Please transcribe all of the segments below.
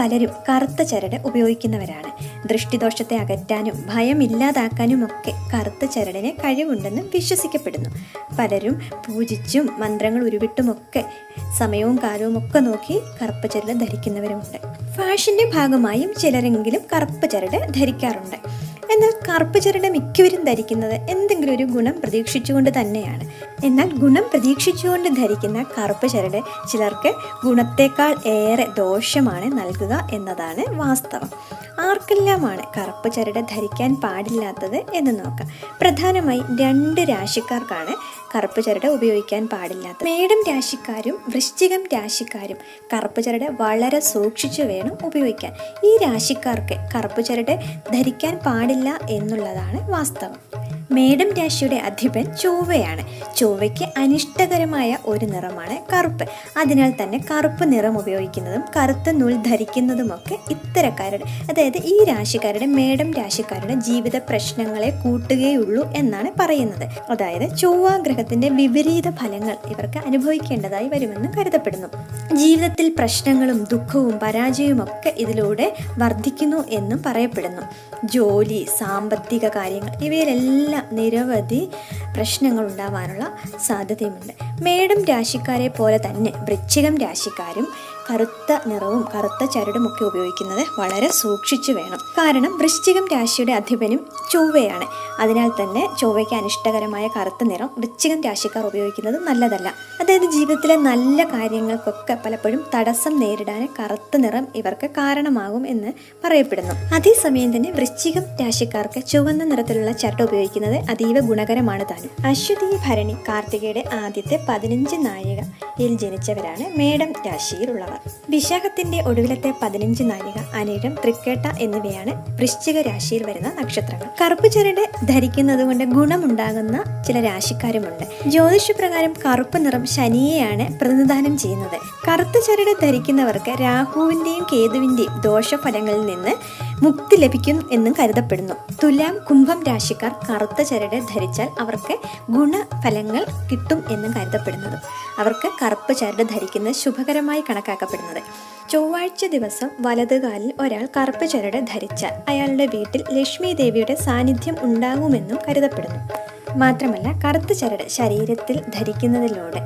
പലരും കറുത്ത ചരട് ഉപയോഗിക്കുന്നവരാണ്. ദൃഷ്ടിദോഷത്തെ അകറ്റാനും ഭയമില്ലാതാക്കാനും ഒക്കെ കറുത്ത ചരടിന് കഴിവുണ്ടെന്ന് വിശ്വസിക്കപ്പെടുന്നു. പലരും പൂജിച്ചും മന്ത്രങ്ങൾ ഉരുവിട്ടുമൊക്കെ സമയവും കാലവും ഒക്കെ നോക്കി കറുപ്പ് ചരട് ധരിക്കുന്നവരുമുണ്ട്. ഫാഷന്റെ ഭാഗമായും ചിലരെങ്കിലും കറുപ്പ് ചരട് ധരിക്കാറുണ്ട്. എന്നാൽ കറുപ്പ് ചരട് മിക്കവരും ധരിക്കുന്നത് എന്തെങ്കിലും ഒരു ഗുണം പ്രതീക്ഷിച്ചുകൊണ്ട് തന്നെയാണ്. എന്നാൽ ഗുണം പ്രതീക്ഷിച്ചുകൊണ്ട് ധരിക്കുന്ന കറുപ്പ് ചരട് ചിലർക്ക് ഗുണത്തേക്കാൾ ഏറെ ദോഷമാണ് നൽകുക എന്നതാണ് വാസ്തവം. ആർക്കെല്ലാമാണ് കറുപ്പ് ചരട് ധരിക്കാൻ പാടില്ലാത്തത് എന്ന് നോക്കാം. പ്രധാനമായി രണ്ട് രാശിക്കാർക്കാണ് കറുപ്പ് ചരട് ഉപയോഗിക്കാൻ പാടില്ലാത്തത്. മേടം രാശിക്കാരും വൃശ്ചികം രാശിക്കാരും കറുപ്പ് ചരട് വളരെ സൂക്ഷിച്ചു വേണം ഉപയോഗിക്കാൻ. ഈ രാശിക്കാർക്ക് കറുപ്പ് ചരട് ധരിക്കാൻ പാടില്ല എന്നുള്ളതാണ് വാസ്തവം. മേടം രാശിയുടെ അധിപൻ ചൊവ്വയാണ്. ചൊവ്വയ്ക്ക് അനിഷ്ടകരമായ ഒരു നിറമാണ് കറുപ്പ്. അതിനാൽ തന്നെ കറുപ്പ് നിറം ഉപയോഗിക്കുന്നതും കറുത്ത നൂൽ ധരിക്കുന്നതുമൊക്കെ ഇത്തരക്കാരുടെ അതായത് ഈ രാശിക്കാരുടെ മേഡം രാശിക്കാരുടെ ജീവിത പ്രശ്നങ്ങളെ കൂട്ടുകയുള്ളൂ എന്നാണ് പറയുന്നത്. അതായത് ചൊവ്വ ഗ്രഹത്തിന്റെ വിപരീത ഫലങ്ങൾ ഇവർക്ക് അനുഭവിക്കേണ്ടതായി വരുമെന്ന് കരുതപ്പെടുന്നു. ജീവിതത്തിൽ പ്രശ്നങ്ങളും ദുഃഖവും പരാജയവും ഒക്കെ ഇതിലൂടെ വർദ്ധിക്കുന്നു എന്നും പറയപ്പെടുന്നു. ജോലി സാമ്പത്തിക കാര്യങ്ങൾ ഇവയിലെല്ലാം നിരവധി പ്രശ്നങ്ങൾ ഉണ്ടാവാനുള്ള സാധ്യതയുമുണ്ട്. മേടം രാശിക്കാരെ പോലെ തന്നെ വൃശ്ചികം രാശിക്കാരും കറുത്ത നിറവും കറുത്ത ചരടും ഒക്കെ ഉപയോഗിക്കുന്നത് വളരെ സൂക്ഷിച്ചു വേണം. കാരണം വൃശ്ചികം രാശിയുടെ അധിപനും ചൊവ്വയാണ്. അതിനാൽ തന്നെ ചൊവ്വയ്ക്ക് അനിഷ്ടകരമായ കറുത്ത നിറം വൃശ്ചികം രാശിക്കാർ ഉപയോഗിക്കുന്നത് നല്ലതല്ല. അതായത് ജീവിതത്തിലെ നല്ല കാര്യങ്ങൾക്കൊക്കെ പലപ്പോഴും തടസ്സം നേരിടാൻ കറുത്ത നിറം ഇവർക്ക് കാരണമാകും എന്ന് പറയപ്പെടുന്നു. അതേസമയം തന്നെ വൃശ്ചികം രാശിക്കാർക്ക് ചുവന്ന നിറത്തിലുള്ള ചരട് ഉപയോഗിക്കുന്നത് അതീവ ഗുണകരമാണ് താനും. അശ്വതി ഭരണി കാർത്തികയുടെ ആദ്യത്തെ പതിനഞ്ച് നായികയിൽ ജനിച്ചവരാണ് മേടം രാശിയിലുള്ളവർ. വിശാഖത്തിന്റെ ഒടുവിലത്തെ പതിനഞ്ച് നാഴിക അനിഴം തൃക്കേട്ട എന്നിവയാണ് വൃശ്ചിക രാശിയിൽ വരുന്ന നക്ഷത്രങ്ങൾ. കറുപ്പ് ചരട് ധരിക്കുന്നത് കൊണ്ട് ഗുണമുണ്ടാകുന്ന ചില രാശിക്കാരുമുണ്ട്. ജ്യോതിഷപ്രകാരം കറുപ്പ് നിറം ശനിയെയാണ് പ്രതിനിധാനം ചെയ്യുന്നത്. കറുത്ത ചരട് ധരിക്കുന്നവർക്ക് രാഹുവിന്റെയും കേതുവിന്റെയും ദോഷഫലങ്ങളിൽ നിന്ന് മുക്തി ലഭിക്കും എന്നും കരുതപ്പെടുന്നു. തുലാം കുംഭം രാശിക്കാർ കറുത്ത ചരട് ധരിച്ചാൽ അവർക്ക് ഗുണഫലങ്ങൾ കിട്ടും എന്നും കരുതപ്പെടുന്നത്. അവർക്ക് കറുപ്പ് ചരട് ധരിക്കുന്നത് ശുഭകരമായി കണക്കാക്കപ്പെടുന്നത് ചൊവ്വാഴ്ച ദിവസം വലതുകാലിൽ ഒരാൾ കറുപ്പ് ചരട് ധരിച്ചാൽ അയാളുടെ വീട്ടിൽ ലക്ഷ്മി ദേവിയുടെ സാന്നിധ്യം ഉണ്ടാകുമെന്നും കരുതപ്പെടുന്നു. മാത്രമല്ല കറുത്ത ചരട് ശരീരത്തിൽ ധരിക്കുന്നതിലൂടെ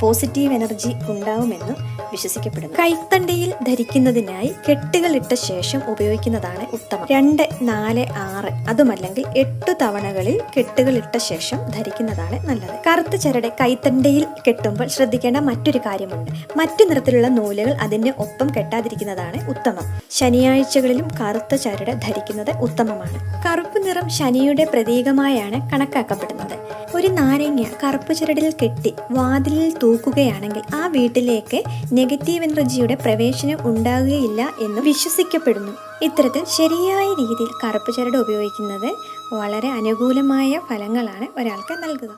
പോസിറ്റീവ് എനർജി ഉണ്ടാവുമെന്നും വിശ്വസിക്കപ്പെടുന്നു. കൈത്തണ്ടയിൽ ധരിക്കുന്നതിനായി കെട്ടുകൾ ഇട്ട ശേഷം ഉപയോഗിക്കുന്നതാണ് ഉത്തമം. രണ്ട് നാല് ആറ് അതുമല്ലെങ്കിൽ എട്ടു തവണകളിൽ കെട്ടുകൾ ഇട്ട ശേഷം ധരിക്കുന്നതാണ് നല്ലത്. കറുത്ത ചരട് കൈത്തണ്ടയിൽ കെട്ടുമ്പോൾ ശ്രദ്ധിക്കേണ്ട മറ്റൊരു കാര്യമുണ്ട്. മറ്റു നിറത്തിലുള്ള നൂലുകൾ അതിന് ഒപ്പം കെട്ടാതിരിക്കുന്നതാണ് ഉത്തമം. ശനിയാഴ്ചകളിലും കറുത്ത ചരട് ധരിക്കുന്നത് ഉത്തമമാണ്. കറുപ്പ് നിറം ശനിയുടെ പ്രതീകമായാണ് കണക്കാക്കപ്പെടുന്നത്. ഒരു നാരങ്ങ കറുപ്പ് ചരടിൽ കെട്ടി വാതിലിൽ തൂക്കുകയാണെങ്കിൽ ആ വീട്ടിലേക്ക് നെഗറ്റീവ് എനർജിയുടെ പ്രവേശനം ഉണ്ടാകുകയില്ല എന്ന് വിശ്വസിക്കപ്പെടുന്നു. ഇത്തരത്തിൽ ശരിയായ രീതിയിൽ കറുപ്പ് ചരട് ഉപയോഗിക്കുന്നത് വളരെ അനുകൂലമായ ഫലങ്ങളാണ് ഒരാൾക്ക് നൽകുക.